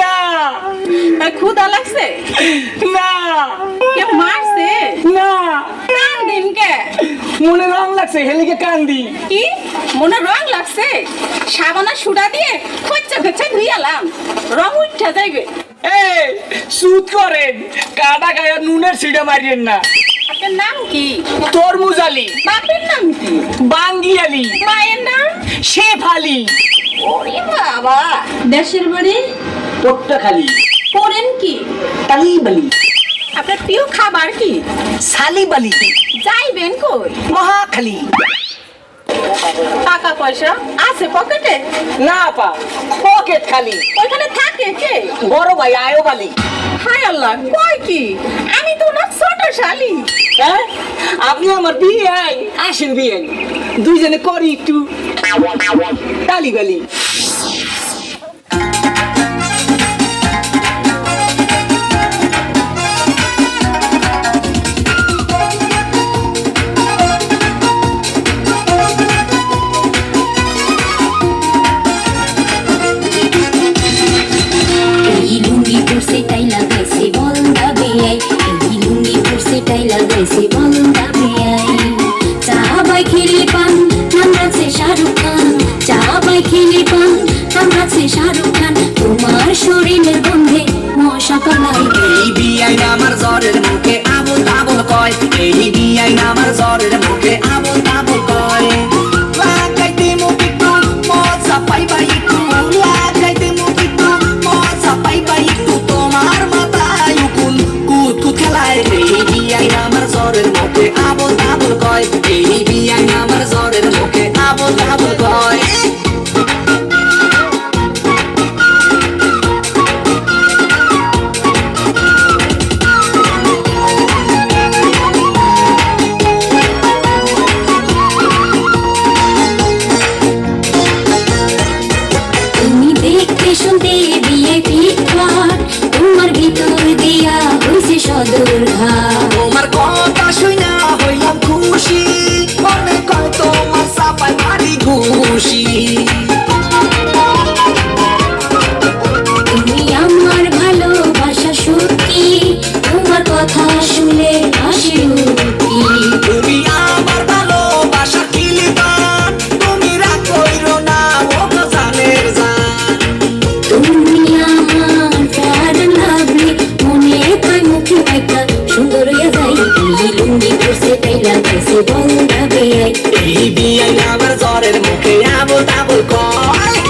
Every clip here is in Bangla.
না। আর লাগছে? না। কে মারছে? না। কান দিন কে? মনে রং লাগছে হেলিকে কান্দি কি? মনে রং লাগছে? সাবানা সুডা দিয়ে খচ্চা খচ্চা ধুইয়ালাম রং উঠা যাইবে। এই সুদ করেন। কাটা গায়ে নুনের সিডা মারিয়েন না। আপনার নাম কি? তরমুজ আলী। বাপের নাম কি? বাঙ্গি আলী। মায়ের নাম? শেফ আলী। ওরে বাবা। দেশের বাড়ি? পট্টাখালী। করেন কি? তালিবালি আপনার প্রিয় খাবার কি? সালিবালি যাইবেন কই? মহাখালী। টাকা পয়সা আছে পকেটে? না পা পকেট খালি ওইখানে থাকে কে? বড় ভাই আয়ো বালি হায় আল্লাহ কয় কি? আমি তো না ছোট শালি। হ্যাঁ? আপনি আমার বিয়ে আই আসেন বিয়ে দুইজনে করি একটু। তালিবালি এই লুঙ্গি পান নামরাছে শাহরুখ খান। চা বাই খেলে পান নামরাছে শাহরুখ খান। তোমার শরীরের গন্ধে মশা পালাই এই বিয়াই আমার জ্বরের মুখে, আবল তাবল কয়। এই বিয়াই আমার জ্বরের মুখে, আবল তাবল কয়। পাইবা একটু। লাগাইছে বন্ধা বেয়াই এই বিয়াই আমার জ্বরের মুখে আবল তাবল কয়।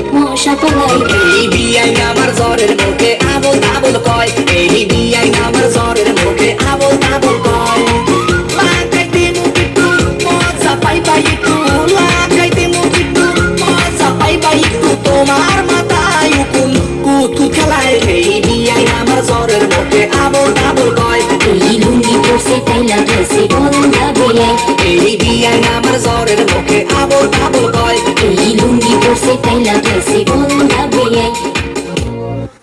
মশা পালাই এই বিয়াই আমার জ্বরের মুখে আবল আবল কয় এই